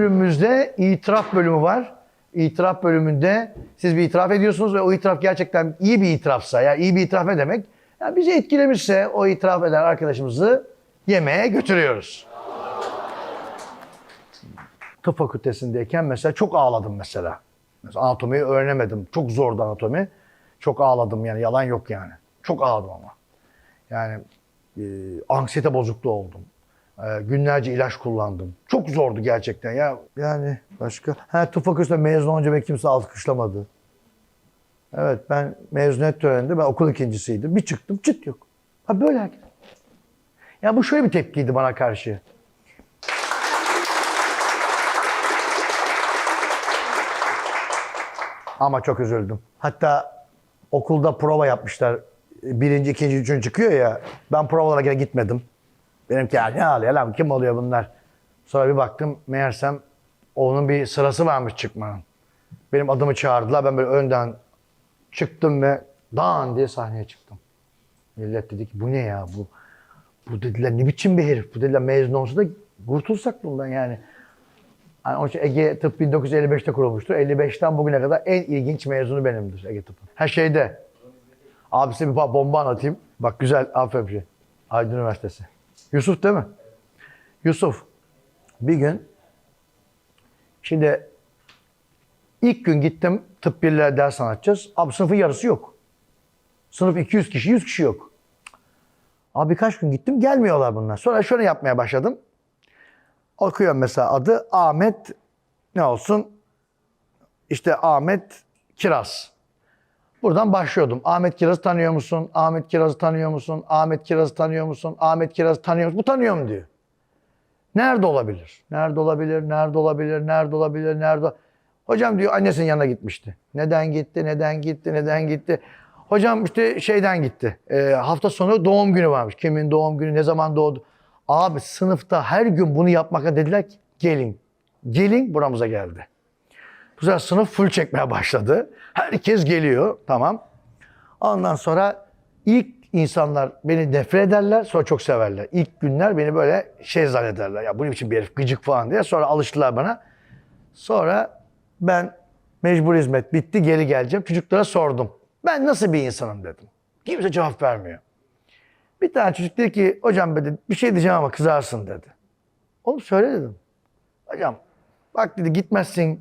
Bölümümüzde itiraf bölümü var. İtiraf bölümünde siz bir itiraf ediyorsunuz ve o itiraf gerçekten iyi bir itirafsa, yani iyi bir itiraf ne demek? Yani bizi etkilemişse o itiraf eden arkadaşımızı yemeğe götürüyoruz. Tıp fakültesindeyken mesela çok ağladım mesela. Mesela anatomiyi öğrenemedim. Çok zordu anatomi. Çok ağladım yani yalan yok yani. Çok ağladım ama. Yani e, anksiyete bozukluğu oldum. E, günlerce ilaç kullandım. Çok zordu gerçekten ya. Yani başka. Ha tıp fakültesinde mezun olunca beni kimse alkışlamadı. Evet ben mezuniyet töreninde ben okul ikincisiydim. Bir çıktım çıt yok. Ha böyle herkes. Ya bu şöyle bir tepkiydi bana karşı. Ama çok üzüldüm. Hatta okulda prova yapmışlar. Birinci, ikinci, üçüncü çıkıyor ya. Ben provalara gene Benimki ya ne alıyor lan kim oluyor bunlar? Sonra bir baktım meğersem onun bir sırası varmış çıkmanın. Benim adımı çağırdılar. Ben böyle önden çıktım ve dan diye sahneye çıktım. Millet dedi ki bu ne ya bu? Bu dediler ne biçim bir herif? Bu dediler mezun olsa da kurtulsak bundan yani. Yani onun için Ege Tıp 1955'te kurulmuştur. 55'ten bugüne kadar en ilginç mezunu benimdir Ege Tıp'ın. Her şeyde. Abi size bir bomba anlatayım. Bak güzel, aferin şey. Aydın Üniversitesi. Yusuf değil mi? Yusuf. Bir gün şimdi ilk gün gittim tıp birliğe ders anlatacağız. Abi sınıfın yarısı yok. Sınıf 200 kişi, 100 kişi yok. Abi birkaç gün gittim gelmiyorlar bunlar. Sonra şöyle yapmaya başladım. Okuyorum mesela adı Ahmet ne olsun? İşte Ahmet Kiraz. Buradan başlıyordum. Ahmet Kiraz'ı tanıyor musun? Ahmet Kiraz'ı tanıyor musun? Ahmet Kiraz'ı tanıyor musun? Ahmet Kiraz'ı tanıyor musun? Bu tanıyorum diyor. Nerede olabilir? Nerede olabilir? Nerede olabilir? Nerede olabilir? Nerede? Hocam diyor annesinin yanına gitmişti. Neden gitti? Neden gitti? Neden gitti? Hocam işte şeyden gitti. Ee, hafta sonu doğum günü varmış. Kimin doğum günü? Ne zaman doğdu? Abi sınıfta her gün bunu yapmaka dediler ki gelin. Gelin buramıza geldi. Bu sefer sınıf full çekmeye başladı. Herkes geliyor. Tamam. Ondan sonra ilk insanlar beni nefret ederler. Sonra çok severler. İlk günler beni böyle şey zannederler. Ya bunun için bir herif gıcık falan diye. Sonra alıştılar bana. Sonra ben mecbur hizmet bitti geri geleceğim. Çocuklara sordum. Ben nasıl bir insanım dedim. Kimse cevap vermiyor. Bir tane çocuk dedi ki hocam dedi bir şey diyeceğim ama kızarsın dedi. Oğlum söyle dedim. Hocam bak dedi gitmezsin.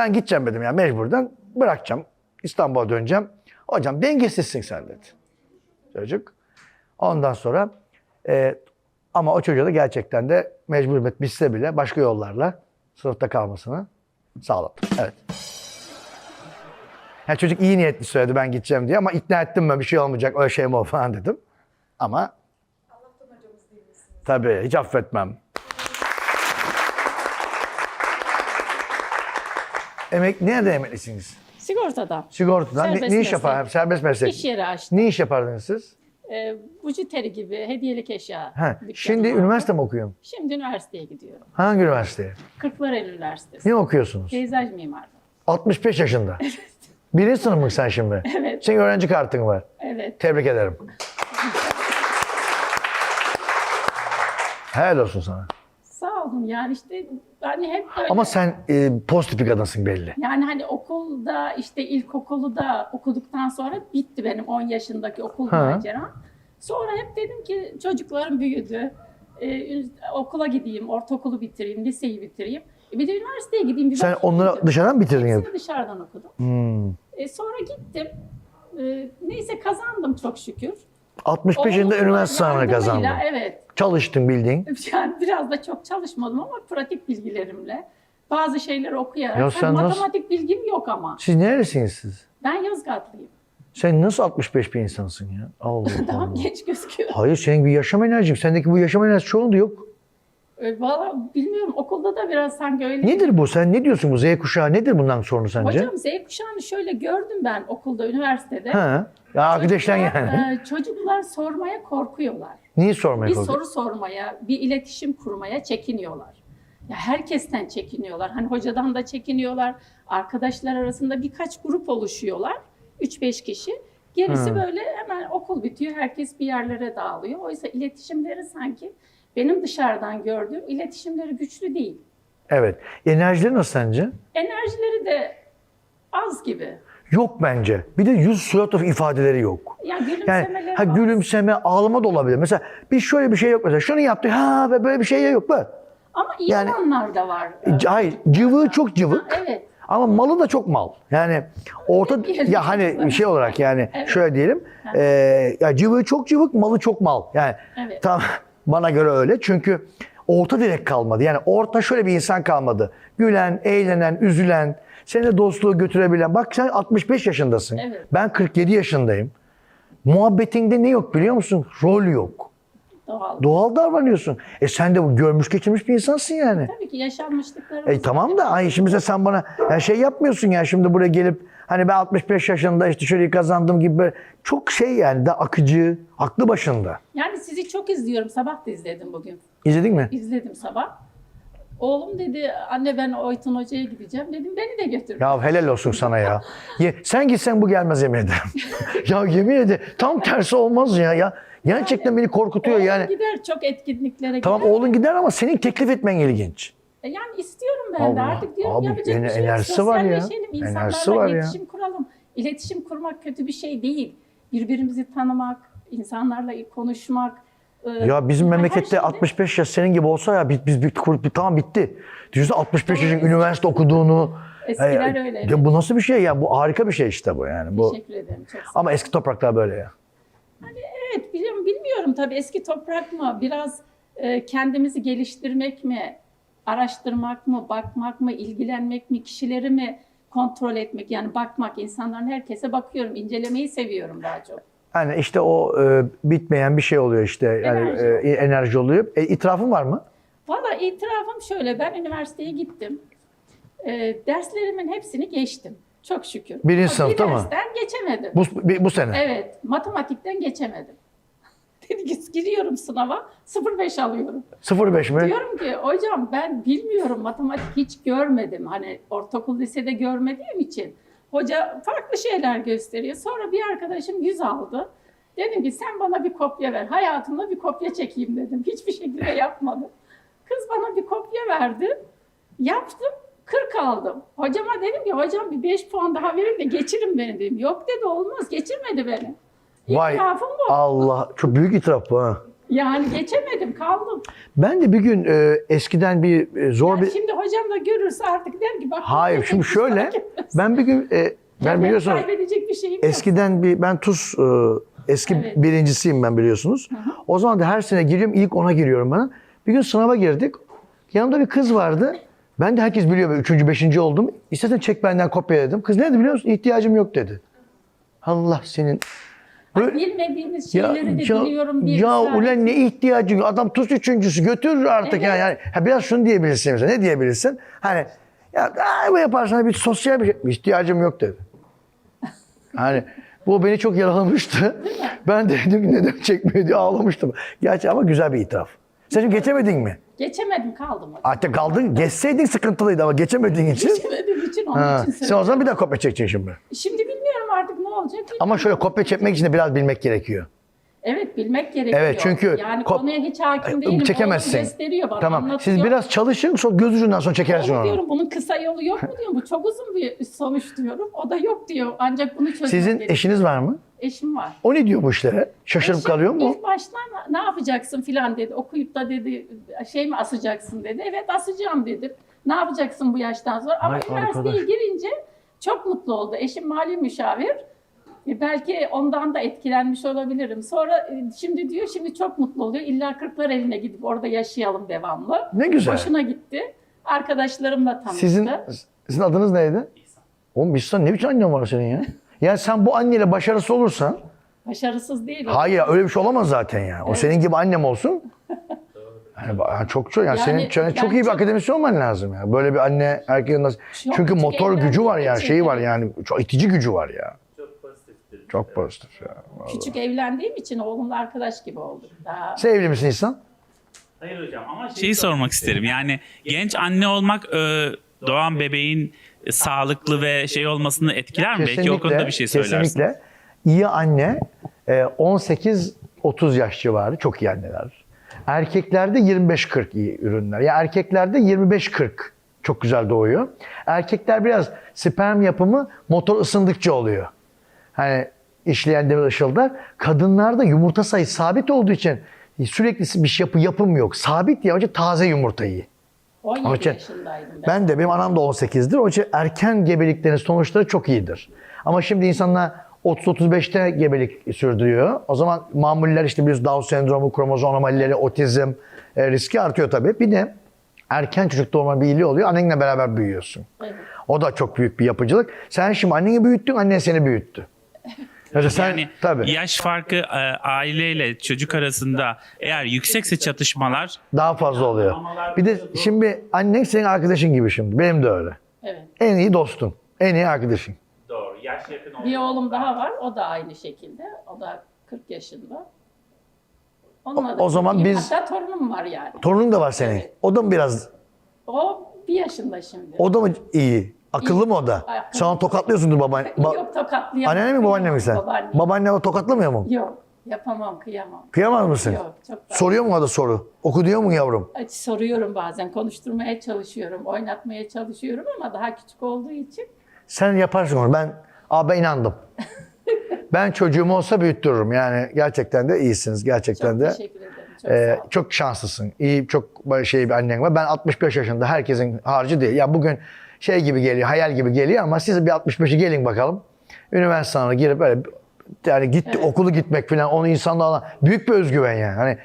Ben gideceğim dedim ya mecburdan. Bırakacağım. İstanbul'a döneceğim. Hocam dengesizsin sen dedi. Çocuk. Ondan sonra e, ama o çocuğa da gerçekten de mecbur bitse bile başka yollarla sınıfta kalmasını sağladım. Evet. Yani çocuk iyi niyetli söyledi ben gideceğim diye ama ikna ettim ben bir şey olmayacak öyle şey mi o falan dedim. Ama tabii hiç affetmem. Emek, nerede emeklisiniz? Sigortada. Sigortadan. Ne, Serbest ne iş meslek. yapar? Serbest meslek. İş yeri açtım. Ne iş yapardınız siz? Ee, Buciteri gibi hediyelik eşya. Ha, dükkanı şimdi vardı. üniversite mi okuyorsun? Şimdi üniversiteye gidiyorum. Hangi üniversiteye? Kırklareli Üniversitesi. Ne okuyorsunuz? Peyzaj mimarlığı. 65 yaşında. Birinci sınıf mı sen şimdi? Evet. Senin öğrenci kartın var. Evet. Tebrik ederim. Helal olsun sana. Olun. Yani işte hani hep böyle. Ama sen e, pozitif bir kadınsın belli. Yani hani okulda işte ilkokulu da okuduktan sonra bitti benim 10 yaşındaki okul Ha. maceram. Sonra hep dedim ki çocuklarım büyüdü. Ün- okula gideyim, ortaokulu bitireyim, liseyi bitireyim. E, Bir de üniversiteye gideyim. Bir Sen bakayım onları dedim. dışarıdan mı bitirdin hep? Hepsini dışarıdan okudum. Hmm. E, sonra gittim. E, neyse kazandım çok şükür. 65 yaşında Oğlumun üniversite sınavını kazandın. Evet. Çalıştın bildiğin. Yani biraz da çok çalışmadım ama pratik bilgilerimle. Bazı şeyleri okuyarak. Ya Hani sen nasıl- matematik bilgim yok ama. Siz neresiniz siz? Ben Yozgatlıyım. Sen nasıl 65 bir insansın ya? Allah Daha Allah. genç gözüküyor. Hayır senin bir yaşam enerjin. Sendeki bu yaşam enerjisi çoğunda yok. E, Valla bilmiyorum okulda da biraz sanki öyle. Nedir bu? Sen ne diyorsun bu Z kuşağı? Nedir bundan sorunu sence? Hocam Z kuşağını şöyle gördüm ben okulda, üniversitede. Ha. Ya arkadaşlar Çocuklar, yani. e, çocuklar sormaya korkuyorlar. Niye sormaya bir korkuyorsun? soru sormaya, bir iletişim kurmaya çekiniyorlar. Ya herkesten çekiniyorlar. Hani hocadan da çekiniyorlar. Arkadaşlar arasında birkaç grup oluşuyorlar. 3-5 kişi. Gerisi Hı. böyle hemen okul bitiyor. Herkes bir yerlere dağılıyor. Oysa iletişimleri sanki benim dışarıdan gördüğüm iletişimleri güçlü değil. Evet. Enerjileri nasıl sence? Enerjileri de az gibi. Yok bence. Bir de yüz surat ifadeleri yok. Ya Yani gülümsemeleri ha, az. gülümseme, ağlama da olabilir. Mesela bir şöyle bir şey yok mesela. Şunu yaptı. Ha ve böyle bir şey yok. Böyle. Ama iyi Yani- olanlar da var. C- Hayır. Cıvığı çok cıvık. Evet. Ama malı da çok mal. Yani orta ya hani bir şey olarak yani Evet. şöyle diyelim. E, ya cıvığı çok cıvık, malı çok mal. Yani Evet. tam bana göre öyle. Çünkü orta direk kalmadı. Yani orta şöyle bir insan kalmadı. Gülen, eğlenen, üzülen, seni de dostluğu götürebilen. Bak sen 65 yaşındasın. Evet. Ben 47 yaşındayım. Muhabbetinde ne yok biliyor musun? Rol yok. Doğal. Doğal davranıyorsun. E sen de bu görmüş geçirmiş bir insansın yani. Tabii ki yaşanmışlıklarımız. E tamam da ay şimdi sen bana ya şey yapmıyorsun ya şimdi buraya gelip hani ben 65 yaşında işte şöyle kazandım gibi çok şey yani da akıcı, aklı başında. Yani sizi çok izliyorum. Sabah da izledim bugün. İzledin mi? İzledim sabah. Oğlum dedi anne ben Oytun Hoca'ya gideceğim. Dedim beni de götür. Ya helal olsun sana ya. Ye, sen gitsen bu gelmez yemin ederim. ya yemin ederim tam tersi olmaz ya. ya gerçekten beni korkutuyor Oğlum yani. gider çok etkinliklere Tamam gider. oğlun gider ama senin teklif etmen ilginç. E Yani istiyorum ben de Allah, artık diyorum abi, yapacak ener- bir şey yok. enerjisi var ya. Sosyalleşelim, insanlarla var ya. iletişim kuralım. İletişim kurmak kötü bir şey değil. Birbirimizi tanımak, insanlarla konuşmak. e, Ya bizim her memlekette şeyde- 65 yaş senin gibi olsa ya biz, biz, biz, tamam bitti. Düşünsene 65 yaşın üniversite okuduğunu. Eskiler E, öyle. Ya bu nasıl bir şey ya? Bu harika bir şey işte bu yani. Bu Teşekkür ederim. Çok ama eski topraklar böyle ya. Evet biliyorum, bilmiyorum tabii eski toprak mı biraz e, kendimizi geliştirmek mi, araştırmak mı, bakmak mı, ilgilenmek mi, kişileri mi kontrol etmek yani bakmak insanların herkese bakıyorum, incelemeyi seviyorum daha çok. Yani işte o e, bitmeyen bir şey oluyor işte. Yani Enerji. e, enerji oluyor. E, itirafın var mı? Valla itirafım şöyle ben üniversiteye gittim. E, derslerimin hepsini geçtim. Çok şükür. Birinci Bir sınıfta mı? dersten geçemedim. Bu bu sene. Evet, matematikten geçemedim. Giriyorum sınava 05 alıyorum. 05 mi? Diyorum ki hocam ben bilmiyorum matematik hiç görmedim. Hani ortaokul lisede görmediğim için. Hoca farklı şeyler gösteriyor. Sonra bir arkadaşım 100 aldı. Dedim ki sen bana bir kopya ver. Hayatımda bir kopya çekeyim dedim. Hiçbir şekilde yapmadım. Kız bana bir kopya verdi. Yaptım. 40 aldım. Hocama dedim ki hocam bir 5 puan daha verin de geçirin beni dedim. Yok dedi olmaz geçirmedi beni. Vay İtirafım bu. Allah çok büyük itiraf bu ha. Yani geçemedim kaldım. Ben de bir gün e, eskiden bir e, zor Ya bir Şimdi hocam da görürse artık der ki bak. Hayır şimdi şöyle ben bir gün e, ben ben biliyorsunuz kaybedecek bir şeyim yok. Eskiden bir ben TUS e, eski Evet. birincisiyim ben biliyorsunuz. O zaman da her sene giriyorum ilk ona giriyorum ben. Bir gün sınava girdik. Yanımda bir kız vardı. Ben de herkes biliyor böyle üçüncü, beşinci oldum. İstersen çek benden kopya dedim. Kız ne dedi biliyor musun? İhtiyacım yok dedi. Allah senin. Bak, bilmediğimiz şeyleri de biliyorum diye. ya ısrar ulan ne ihtiyacın yok? Adam TUS üçüncüsü götürür artık Evet. yani. yani. Ha, biraz şunu diyebilirsin mesela. Ne diyebilirsin? Hani ya bu yaparsan bir sosyal bir şey. İhtiyacım yok dedi. Hani bu beni çok yaralamıştı. Ben de dedim ki neden çekmiyor diye ağlamıştım. Gerçi ama güzel bir itiraf. Sen şimdi geçemedin mi? Geçemedim kaldım. Hatta kaldın. Geçseydin sıkıntılıydı ama geçemediğin için. Geçemediğim için onun Ha, için sen o zaman bir daha kopya çekeceksin şimdi. Şimdi artık ne olacak. Ama şöyle kopya çekmek için de biraz bilmek gerekiyor. Evet bilmek gerekiyor. Evet, çünkü Yani konuya hiç hakim değilim. Çekemezsin. Gösteriyor bana Tamam. anlatıyor. Siz biraz çalışın sonra göz ucundan sonra çekersin onu. diyorum bunun kısa yolu yok mu diyorum. Bu çok uzun bir sonuç diyorum. O da yok diyor. Ancak bunu çözmek Sizin gerekiyor. eşiniz var mı? Eşim var. O ne diyor bu işlere? Şaşırıp Eşim kalıyor mu? İlk baştan ne yapacaksın filan dedi. Okuyup da dedi şey mi asacaksın dedi. Evet asacağım dedim. Ne yapacaksın bu yaştan sonra? Ama Ay üniversiteye arkadaş. girince çok mutlu oldu. Eşim mali müşavir. E, Belki ondan da etkilenmiş olabilirim. Sonra e, şimdi diyor şimdi çok mutlu oluyor. İlla kırklar eline gidip orada yaşayalım devamlı. Ne güzel. Hoşuna gitti. Arkadaşlarımla tanıştı. Sizin sizin adınız neydi? Oğlum İhsan ne biçim annen var senin ya? Yani sen bu anneyle başarısı olursan Başarısız değil. o. hayır öyle bir şey olamaz zaten ya. O Evet. senin gibi annem olsun. Yani yani çok çok yani, Yani senin senin çok iyi bir akademisyen olman lazım ya. Böyle bir anne erkeğin nasıl Çünkü motor gücü var yani şeyi var yani çok itici gücü var ya. Çok pozitif ya. vallahi. Küçük evlendiğim için oğlumla arkadaş gibi olduk. Daha Sen evli misin İhsan? Hayır hocam ama şey Şeyi sormak isterim. Yani genç anne olmak e, doğan bebeğin e, sağlıklı ve şey olmasını etkiler mi? Belki o konuda bir şey söylersin. Kesinlikle. İyi anne e, 18-30 yaş civarı çok iyi anneler. Erkeklerde 25-40 iyi ürünler. Ya erkeklerde 25-40 çok güzel doğuyor. Erkekler biraz sperm yapımı motor ısındıkça oluyor. Hani işleyen demir ışıldar. Kadınlarda yumurta sayısı sabit olduğu için sürekli bir şey yapı yapım yok. Sabit ya önce taze yumurta iyi. 17 Ama için- yaşındaydım ben. Ben de benim anam da 18'dir. Onun için erken gebeliklerin sonuçları çok iyidir. Ama şimdi insanlar 30-35'te gebelik sürdürüyor. O zaman mamuller işte biz Down sendromu, kromozom anomalileri, otizm e, riski artıyor tabii. Bir de erken çocuk doğurma bir iyiliği oluyor. Annenle beraber büyüyorsun. Evet. O da çok büyük bir yapıcılık. Sen şimdi anneni büyüttün, annen seni büyüttü. Yani sen, Yani tabii. yaş farkı e, aileyle çocuk arasında eğer yüksekse çatışmalar Daha fazla oluyor. Bir de şimdi annen senin arkadaşın gibi şimdi. Benim de öyle. Evet. En iyi dostun. En iyi arkadaşın. Doğru. Yaş yakın Bir oldu. oğlum daha var. O da aynı şekilde. O da 40 yaşında. Onunla O- da o zaman biz- Hatta torunum var yani. Torunun da var senin. Evet. O da mı biraz O bir yaşında şimdi. O da mı iyi? Akıllı mı o da? Akıllı. Şu an tokatlıyorsundur baban. Ba- Yok tokatlayamam. Anneanne mi babaanne mi sen? Babaanne. Babaanne o tokatlamıyor mu? Yok yapamam kıyamam. Kıyamaz mısın? Yok çok da. Soruyor mu o da soru? Oku diyor mu yavrum? Soruyorum bazen konuşturmaya çalışıyorum, oynatmaya çalışıyorum ama daha küçük olduğu için Sen yaparsın onu. Ben, ben inandım. ben çocuğum olsa büyüttürürüm. Yani gerçekten de iyisiniz. Gerçekten çok de. teşekkür ederim. Çok Ee, çok şanslısın. İyi, çok şey bir annen var. Ben 65 yaşında. Herkesin harcı değil. Ya bugün şey gibi geliyor, hayal gibi geliyor ama siz bir 65'i gelin bakalım. Üniversite sınavına girip böyle yani gitti okulu gitmek falan onu insanlarla büyük bir özgüven yani. Hani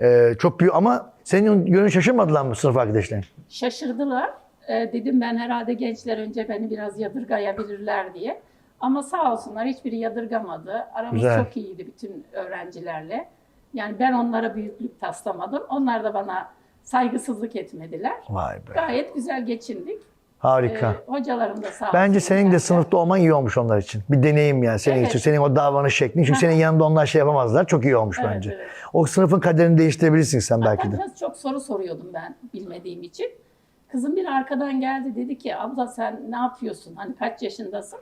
e, çok büyük ama senin yönün şaşırmadılar mı sınıf arkadaşların? Şaşırdılar. Ee, dedim ben herhalde gençler önce beni biraz yadırgayabilirler diye. Ama sağ olsunlar hiçbiri yadırgamadı. Aramız Güzel. çok iyiydi bütün öğrencilerle. Yani ben onlara büyüklük taslamadım. Onlar da bana saygısızlık etmediler. Vay be. Gayet güzel geçindik. Harika. Ee, hocalarım da sağ Bence olsun senin de sınıfta olman iyi olmuş onlar için. Bir deneyim yani senin Evet. için. Senin o davranış şeklin. Çünkü senin yanında onlar şey yapamazlar. Çok iyi olmuş Evet, bence. evet. O sınıfın kaderini değiştirebilirsin sen Hatta belki de. biraz çok soru soruyordum ben bilmediğim için. Kızım bir arkadan geldi dedi ki abla sen ne yapıyorsun? Hani kaç yaşındasın?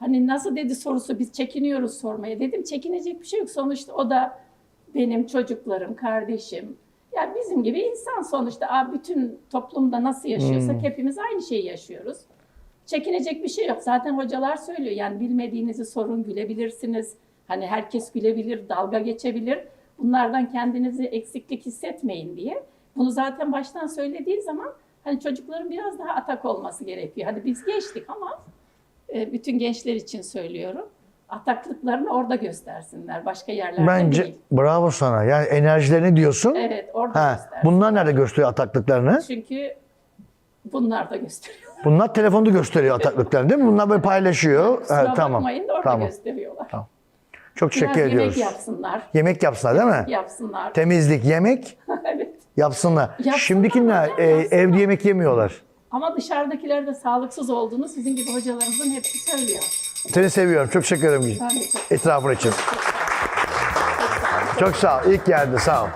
Hani nasıl dedi sorusu biz çekiniyoruz sormaya. Dedim çekinecek bir şey yok. Sonuçta o da benim çocuklarım, kardeşim. Ya bizim gibi insan sonuçta. Bütün toplumda nasıl yaşıyorsak hepimiz aynı şeyi yaşıyoruz. Çekinecek bir şey yok. Zaten hocalar söylüyor. Yani bilmediğinizi sorun gülebilirsiniz. Hani herkes gülebilir, dalga geçebilir. Bunlardan kendinizi eksiklik hissetmeyin diye. Bunu zaten baştan söylediği zaman hani çocukların biraz daha atak olması gerekiyor. Hadi biz geçtik ama e, bütün gençler için söylüyorum. Ataklıklarını orada göstersinler. Başka yerlerde Bence değil. bravo sana. Yani enerjilerini diyorsun. Evet orada Ha, bunlar nerede gösteriyor ataklıklarını? Çünkü bunlar da gösteriyor. Bunlar telefonda gösteriyor ataklıklarını değil mi? Bunlar böyle paylaşıyor. Kusura Ha, tamam. bakmayın da orada Tamam. gösteriyorlar. Çok teşekkür Biraz ediyoruz. yemek yapsınlar. Yemek yapsınlar değil mi? Yapsınlar. Temizlik, yemek evet. yapsınlar. Yapsınlar Şimdikiler e, evde yemek yemiyorlar. Ama dışarıdakiler de sağlıksız olduğunu sizin gibi hocalarımızın hepsi söylüyor. Seni seviyorum. Çok teşekkür ederim etrafın için. Çok sağ ol. İlk geldi. Sağ ol.